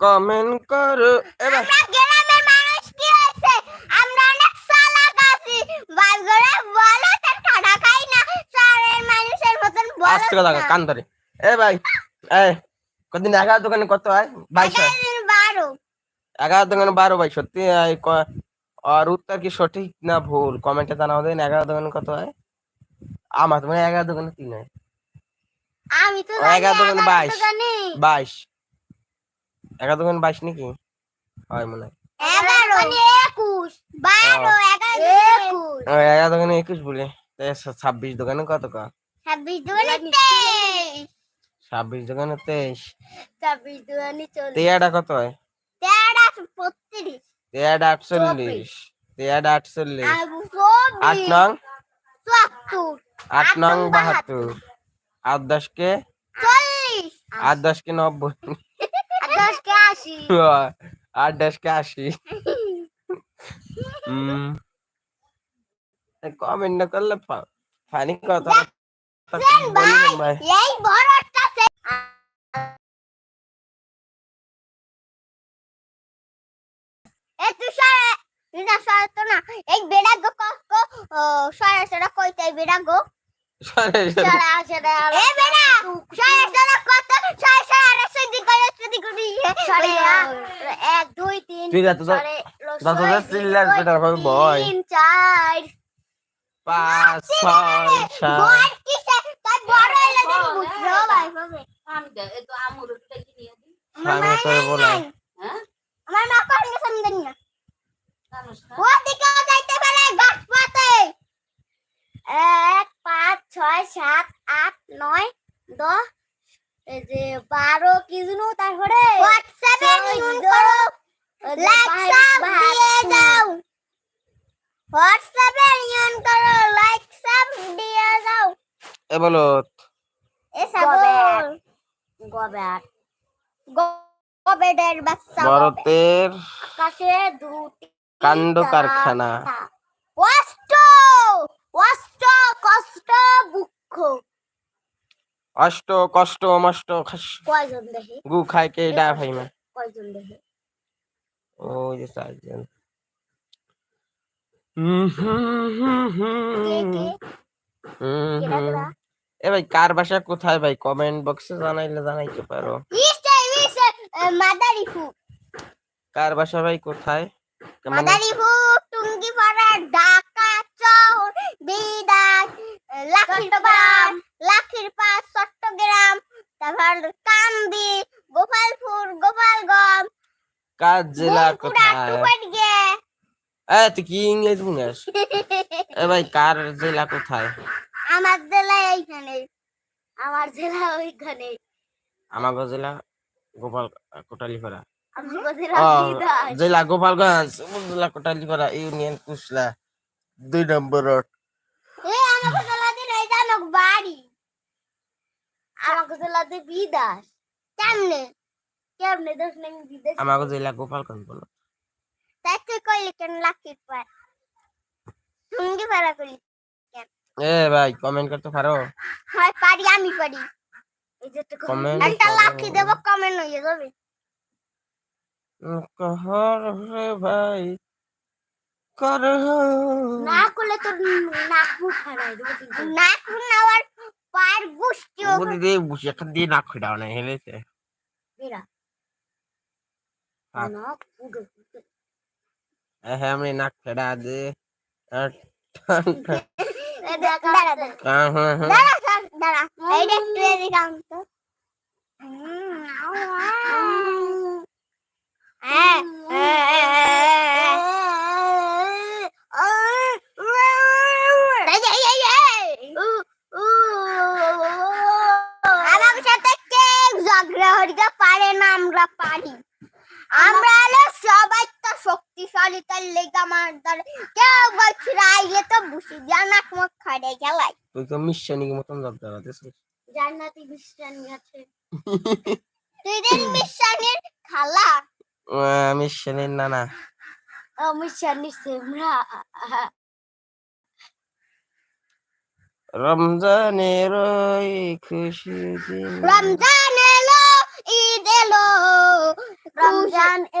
Comment করো। এবার আমরা গ্রামের মানুষ কি হয়েছে? আমরা অনেক চালাক আছি। বালগরে বলো তার ঠাডা খাই না। শহরের মানুষের মতন বলো আস্তে কথা কান ধরে। এ ভাই এ কদিন এগারো দোকানে কত হয়? বাইশ হয়। বারো। এগারো দোকানে বারো ভাই সত্যি আর উত্তর কি সঠিক না ভুল? কমেন্টে জানাও দেন এগারো দোকানে কত হয়? আমার এগারো দোকানে তিন হয়। আমি তো এগারো দোকানে বাইশ। বাইশ। এগারো দোকানে বাইশ নাকি? হয় মনে হয়। এগারো। দোকানে একুশ। বলে। ছাব্বিশ দোকানে কত কা? ছাব্বিশ দুয়ানি ছাব্বিশ দোকানে তেইশ। ছাব্বিশ তেয়াটা কত হয়? তেয়াটা আটচল্লিশ। তেয়াটা আটচল্লিশ। আট নং? আট নং বাহাত্তর। আট দশকে? আট দশকে নব্বই। আর দশকে আশি আট আশি হম কমেন্ট না করলে ফানি কথা এই বড়টা সে- এই না সরে না। এই বেড়া গো ক সরে সরে কইতে বেড়া গো। সরে সরে। সরে আসে রে এ বেড়া সরে সরে কত সরে সরে আর সেদি করে সেদি করি সরে এক দুই তিন তুই যা তো ভাবে। তিন চার। পাঁচ ছয় সাত। ভাবে আমি তো বলে। হ্যাঁ? আমার মা কোন গেছেন জানি না। ও দিকে যাইতে পারে গাছ এক পাঁচ ছয় সাত আট নয় দশ এই যে বারো কি জন্য তারপরে? হোয়াটসঅ্যাপে ইউন করো। লাইক দিয়ে যাও। হোয়াটসঅ্যাপে ইউন করো। লাইক সাব দিয়ে যাও। এ বলো। এ সাবল গবেট। গবেটের বাচ্চা ভারতের আকাশে দুটি কাণ্ড কারখানা কষ্ট কষ্ট দুঃখ অষ্ট কষ্ট মষ্ট কয়জন দেখে গু খাই কে ডা ভাই মা কয়জন দেখে ওই যে চারজন এ ভাই কার বাসা কোথায় ভাই কমেন্ট বক্সে জানাইলে জানাইতে পারো কার বাসা ভাই কোথায় মানে টুঙ্গি গোপালগঞ্জ কার জেলা কোথায়? এ তুই কি ইংলিশ বুঝাস এ ভাই কার জেলা কোথায়? আমার জেলা এইখানে। আমার জেলা ওইখানে। আমাগো জেলা গোপাল কোটালীপাড়া। আমার জেলা বিদায় জেলা গোপালগঞ্জ উপজেলা ইউনিয়ন কুশলা দুই নম্বর রোড। এই আমাকে জানো বাড়ি। আমাকে জেলাতে বিদাস। কেমনে? কেমনে দোষ নেই বিদেশ আমাকে জেলা গোপালগঞ্জ বলো। কইলি কেন লাকি পার সঙ্গে পারা কইলি এ ভাই কমেন্ট করতে পারো? হয় পারি আমি পারি। না দিয়ে নাক না হেলেছে। হ্যাঁ আমি নাক খেড়া দে আমার সাথে ঝগড়া হরিকা পারে না আমরা পারি আমরা হলো সবাই তো শক্তিশালী তার লেগে আমার দ্বারা কেউ বলছি আইলে তো বুঝি দিয়া নাক মুখ খাড়ে গেলাই। তুই তো মিশানির মতন জব জান্নাতি বিশ্বানি আছে। তুই দিন মিশানির খালা। মিশানির না না ও মিশানির সেমরা। রমজানের ওই খুশি দিন। রমজান এলো ঈদ এলো রমজান এলো।